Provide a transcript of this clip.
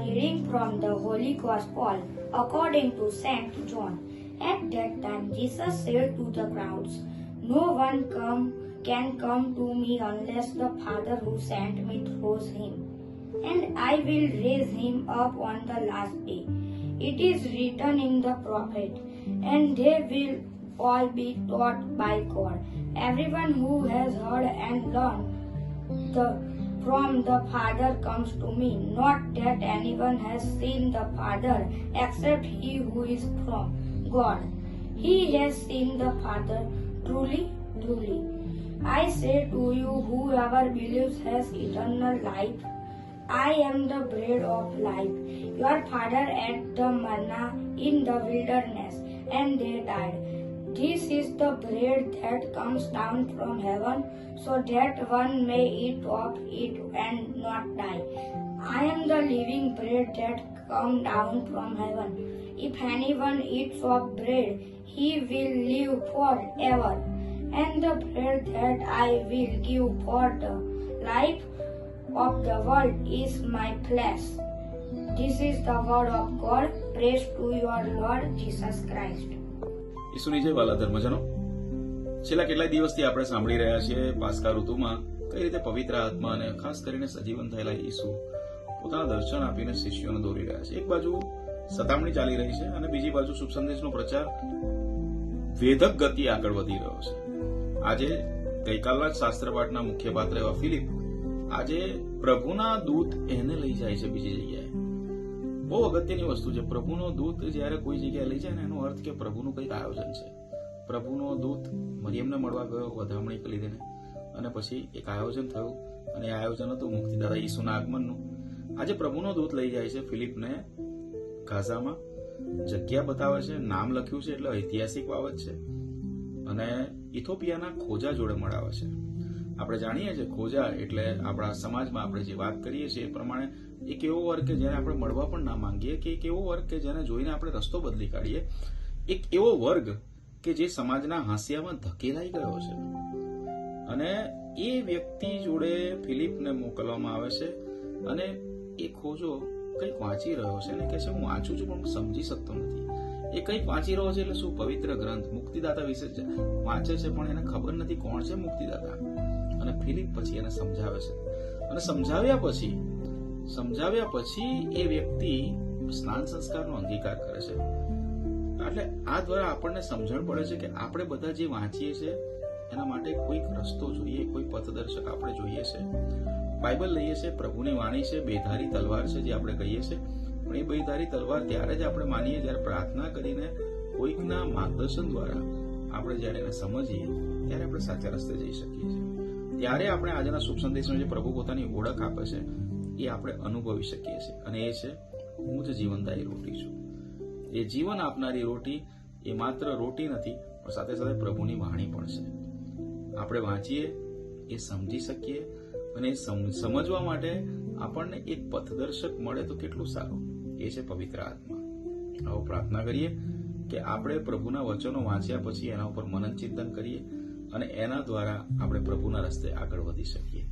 from the Holy Gospel according to Saint John. At that time Jesus said to the crowds, No one come can come to me unless the Father who sent me draws him, and I will raise him up on the last day. It is written in the prophet, and they will all be taught by God. Everyone who has heard and learned the from the Father comes to me. Not that anyone has seen the Father except he who is from God. He has seen the Father. Truly, truly. I say to you, whoever believes has eternal life. I am the bread of life. Your father ate the manna in the wilderness, and they died. This is the bread that comes down from heaven, so that one may eat of it and not die. I am the living bread that come down from heaven. If anyone eats of bread, he will live forever. And the bread that I will give for the life of the world is my flesh. This is the word of God. Praise to your Lord Jesus Christ. ઈસુની જય વાલા ધર્મજનો છેલ્લા કેટલાય દિવસથી આપણે સાંભળી રહ્યા છીએ પાસ્કા ઋતુમાં કઈ રીતે પવિત્ર આત્મા અને ખાસ કરીને સજીવન થયેલા ઈસુ પોતાના દર્શન આપીને શિષ્યોને દોરી રહ્યા છે. એક બાજુ સતામણી ચાલી રહી છે અને બીજી બાજુ શુભ સંદેશનો પ્રચાર વેધક ગતિ આગળ વધી રહ્યો છે. આજે ગઈકાલના શાસ્ત્રપાઠના મુખ્ય પાત્ર એવા ફિલિપ આજે પ્રભુના દૂત એને લઈ જાય છે બીજી જગ્યાએ. બહુ અગત્યની વસ્તુ છે. પ્રભુનો દૂત જ્યારે કોઈ જગ્યાએ લઈ જાય ને, એનો અર્થ કે પ્રભુનું કંઈક આયોજન છે. પ્રભુનો દૂત મરિયમને મળવા ગયો, વધામણી કરી દઈને અને પછી એક આયોજન થયું, અને એ આયોજન હતું મુક્તિદાતા ઈસુના આગમનનું. આજે પ્રભુનો દૂત લઈ જાય છે ફિલિપને ગાઝામાં. જગ્યા બતાવે છે, નામ લખ્યું છે, એટલે ઐતિહાસિક બાબત છે. અને ઇથોપિયાના ખોજા જોડે મળાવે છે. આપણે જાણીએ છીએ ખોજા એટલે આપણા સમાજમાં આપણે જે વાત કરીએ છીએ એ પ્રમાણે એક એવો વર્ગ કે જેને આપણે મળવા પણ ના માંગીએ કે એક એવો વર્ગ કે જેને જોઈને આપણે રસ્તો બદલી કાઢીએ. એક એવો વર્ગ કે જે સમાજના હાંસિયામાં ધકેલાઈ ગયો છે. અને એ વ્યક્તિ જોડે ફિલિપને મોકલવામાં આવે છે અને એ ખોજો કંઈક વાંચી રહ્યો છે અને કે છે, હું વાંચું છું, પણ સમજી શકતો નથી. એ કંઈક વાંચી રહ્યો છે એટલે શું? પવિત્ર ગ્રંથ મુક્તિદાતા વિશે વાંચે છે, પણ એને ખબર નથી કોણ છે મુક્તિદાતા. અને ફિલિપ પછી એને સમજાવે છે. અને સમજાવ્યા પછી સમજાવ્યા પછી એ વ્યક્તિ સ્નાન સંસ્કારનો અંગીકાર કરે છે. એટલે આ દ્વારા આપણને સમજણ પડે છે કે આપણે બધા જે વાંચીએ છીએ એના માટે કોઈક રસ્તો જોઈએ, કોઈ પથદર્શક આપણે જોઈએ છે. બાઇબલ લઈએ છીએ પ્રભુની વાણી છે, બેધારી તલવાર છે જે આપણે કહીએ છીએ પણ એ બેધારી તલવાર ત્યારે જ આપણે માનીએ જ્યારે પ્રાર્થના કરીને કોઈકના માર્ગદર્શન દ્વારા આપણે જ્યારે એને સમજીએ, ત્યારે આપણે સાચા રસ્તે જઈ શકીએ છીએ. ત્યારે આપણે આજના શુભ સંદેશમાં જે પ્રભુ પોતાની ઓળખ આપે છે, એ આપણે અનુભવી શકીએ છીએ. અને એ છે, હું જ જીવનદાયી રોટી છું. એ જીવન આપનારી રોટી એ માત્ર રોટી નથી, પણ સાથે સાથે પ્રભુની વાણી પણ છે. આપણે વાંચીએ, એ સમજી શકીએ અને સમજવા માટે આપણને એક પથદર્શક મળે તો કેટલું સારું. એ છે પવિત્ર આત્મા. આવો પ્રાર્થના કરીએ કે આપણે પ્રભુના વચનો વાંચ્યા પછી એના ઉપર મનન ચિંતન કરીએ અને એના દ્વારા આપણે પ્રભુના રસ્તે આગળ વધી શકીએ.